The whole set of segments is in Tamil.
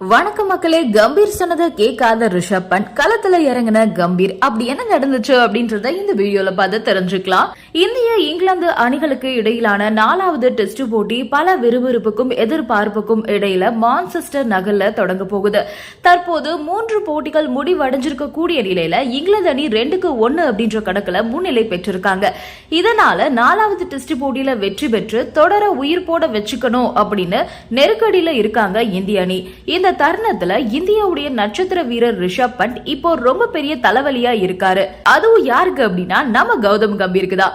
வணக்கம் மக்களே கம்பீர் சொன்னதை கேட்காத ரிஷப் பண்ட் களத்துல இறங்கின கம்பீர். அப்படி என்ன நடந்துச்சு அப்படின்றத இந்த வீடியோல பார்த்து தெரிஞ்சுக்கலாம். இந்திய இங்கிலாந்து அணிகளுக்கு இடையிலான நாலாவது டெஸ்ட் போட்டி பல விறுவிறுப்புக்கும் எதிர்பார்ப்புக்கும் இடையில மான்செஸ்டர் நகர்ல தொடங்க போகுது. தற்போது மூன்று போட்டிகள் முடிவடைஞ்சிருக்க கூடிய நிலையில இங்கிலாந்து அணி ரெண்டுக்கு ஒன்னு அப்படின்ற கணக்குல முன்னிலை பெற்றிருக்காங்க. இதனால நாலாவது டெஸ்ட் போட்டியில வெற்றி பெற்று தொடர உயிர் போட வச்சுக்கணும் அப்படின்னு நெருக்கடியில இருக்காங்க இந்திய அணி. இந்த தருணத்துல இந்தியாவுடைய நட்சத்திர வீரர் ரிஷப் பண்ட் இப்போ ரொம்ப பெரிய தலைவலியா இருக்காரு. அதுவும் யாருக்கு அப்படின்னா நம்ம கௌதம் கம்பீருக்கு தான்.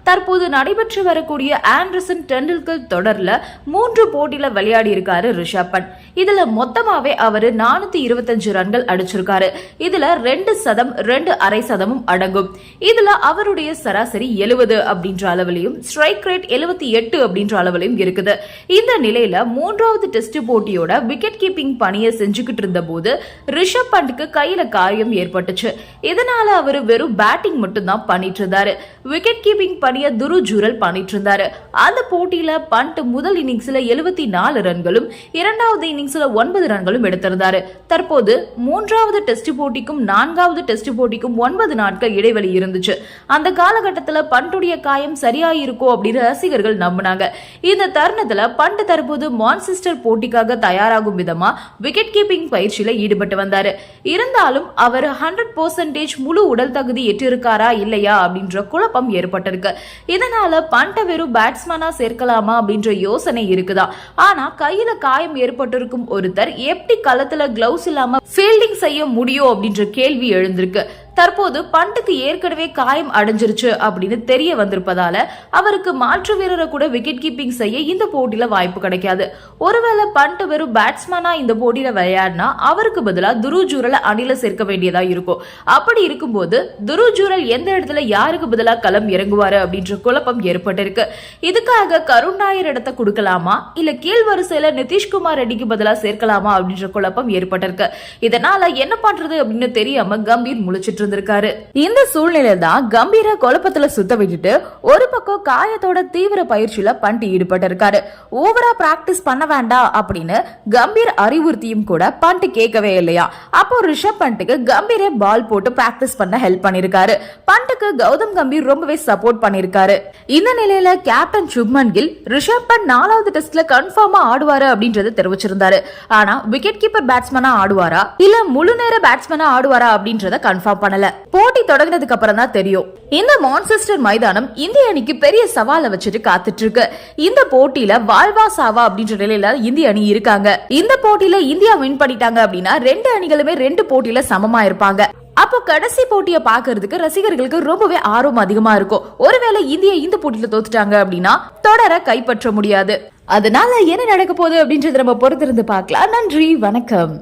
தற்போது நடைபெற்று வரக்கூடிய ஆண்டர்சன் டெண்டுல்கர் தொடர்ல மூன்று போட்டியில விளையாடி இருக்காரு ரிஷப் பண்ட் இதுல மொத்தமாவே அவரு நானூத்தி இருபத்தஞ்சு ரன்கள் அடிச்சிருக்காரு. இதுல ரெண்டு சதம் ரெண்டு அரை சதமும் அடங்கும். இதுல அவருடைய சராசரி எழுவது அப்படின்ற அளவிலையும் ஸ்ட்ரைக் ரேட் எழுபத்தி எட்டு அப்படின்ற அளவிலையும் இருக்குது. இந்த நிலையில மூன்றாவது டெஸ்ட் போட்டியோட விக்கெட் கீப்பிங் பணியை செஞ்சுக்கிட்டு இருந்த போது ரிஷப் பண்ட்க்கு கையில காயம் ஏற்பட்டுச்சு. இதனால அவர் வெறும் பேட்டிங் மட்டும் தான் பண்ணிட்டு இருந்தாரு. விக்கெட் கீப்பிங் பணியை துரு ஜூரல் பண்ணிட்டு இருந்தாரு அந்த போட்டியில பண்ட் முதல் இன்னிங்ஸ்ல எழுபத்தி நாலு ரன்களும் இரண்டாவது இன்னிங்ஸ்ல ஒன்பது ரன்களும் எடுத்திருந்தாரு. தற்போது மூன்றாவது டெஸ்ட் போட்டிக்கும் நான்காவது டெஸ்ட் போட்டிக்கும் ஒன்பது நாட்கள் இடைவெளி இருந்துச்சு. அந்த காலகட்டத்துல பண்டுடைய காயம் சரியாயிருக்கும் அப்படின்னு ரசிகர்கள் நம்பினாங்க. இந்த தருணத்துல பண்ட் தற்போது மான்செஸ்டர் போட்டிக்காக தயாராகும் விதமா விக்கெட் கீப்பிங் பயிற்சியில ஈடுபட்டு வந்தாரு. இருந்தாலும் அவர் ஹண்ட்ரட் பர்சன்டேஜ் முழு உடல் தகுதி எட்டிருக்காரா இல்லையா அப்படின்ற குழப்பம் ஏற்பட்டிருக்கு. இதனால பண்ட வெறும் பேட்ஸ்மேனா சேர்க்கலாமா அப்படின்ற யோசனை இருக்குதா? ஆனா கையில காயம் ஏற்பட்டிருக்கும் ஒருத்தர் எப்படி களத்துல கிளவுஸ் இல்லாம ஃபீல்டிங் செய்ய முடியும் அப்படின்ற கேள்வி எழுந்திருக்கு. தற்போது பண்ட்டுக்கு ஏற்கனவே காயம் அடைஞ்சிருச்சு அப்படின்னு தெரிய வந்திருப்பதால அவருக்கு மாற்று வீரரை கூட விக்கெட் கீப்பிங் செய்ய இந்த போட்டியில வாய்ப்பு கிடைக்காது. ஒருவேளை பண்ட் வெறும் பேட்ஸ்மேனா இந்த போட்டியில விளையாடினா அவருக்கு பதிலாக துரு ஜூரலை அணில சேர்க்க வேண்டியதா இருக்கும். அப்படி இருக்கும்போது துருஜூரல் எந்த இடத்துல யாருக்கு பதிலாக களம் இறங்குவாரு அப்படின்ற குழப்பம் ஏற்பட்டிருக்கு. இதுக்காக கருண் நாயர் இடத்தை கொடுக்கலாமா? இல்ல கீழ் வரிசையில நிதிஷ்குமார் ரெட்டிக்கு பதிலாக சேர்க்கலாமா அப்படின்ற குழப்பம் ஏற்பட்டிருக்கு. இதனால என்ன பண்றது அப்படின்னு தெரியாம கம்பீர் முழிச்சிட்டு இருந்திருக்காரு இந்த சூழ்நிலை தான் கம்பீர குழப்பத்துல சுத்த விட்டுட்டு ஒரு பக்கம் காயத்தோட தீவிர பயிற்சியில பண்டி ஈடுபட்டு இருக்காரு ஓவரா பிராக்டிஸ் பண்ண வேண்டாம் அப்படின்னு கம்பீர் அறிவுறுத்தியும் கூட பண்ட் கேட்கவே இல்லையா? அப்போ ரிஷப் பண்ட்டுக்கு கம்பீரே பால் போட்டு பிராக்டிஸ் பண்ண ஹெல்ப் பண்ணிருக்காரு. பண்ட்டுக்கு கௌதம் கம்பீர் ரொம்பவே சப்போர்ட் பண்ணிருக்காரு. இந்த நிலையில கேப்டன் சுப்மன் கில் ரிஷப் பண்ட் நாலாவது டெஸ்ட்ல கன்ஃபார்மா ஆடுவாரு அப்படின்றத தெரிவிச்சிருந்தாரு. ஆனா விக்கெட் கீப்பர் பேட்ஸ்மேனா ஆடுவாரா? இல்ல முழு நேர பேட்ஸ்மேனா ஆடுவாரா அப்படின்றத கன்ஃபார்ம் பண்ணல. போட்டி தொடங்கினதுக்கு அப்புறம் தான் தெரியும். இந்த மான்செஸ்டர் மைதானம் இந்திய அணிக்கு பெரிய சவாலை வச்சுட்டு காத்துட்டு இருக்கு இந்த போட்டியில வாழ்வா சாவா அப்படின்ற நிலையில இந்திய அணி இருக்காங்க. இந்த போட்டியில இந்தியா வின் பண்ணிட்டாங்க அப்படின்னா ரெண்டு அணிகளுமே ரெண்டு போட்டியில சமமா இருப்பாங்க. அப்போ கடைசி போட்டியை பாக்குறதுக்கு ரசிகர்களுக்கு ரொம்பவே ஆர்வம் அதிகமா இருக்கும். ஒருவேளை இந்தியா இந்த போட்டியில தோத்துட்டாங்க அப்படின்னா தொடர கைப்பற்ற முடியாது. அதனால என்ன நடக்க போகுது அப்படின்றத நம்ம பொறுத்திருந்து பார்க்கலாம். நன்றி வணக்கம்.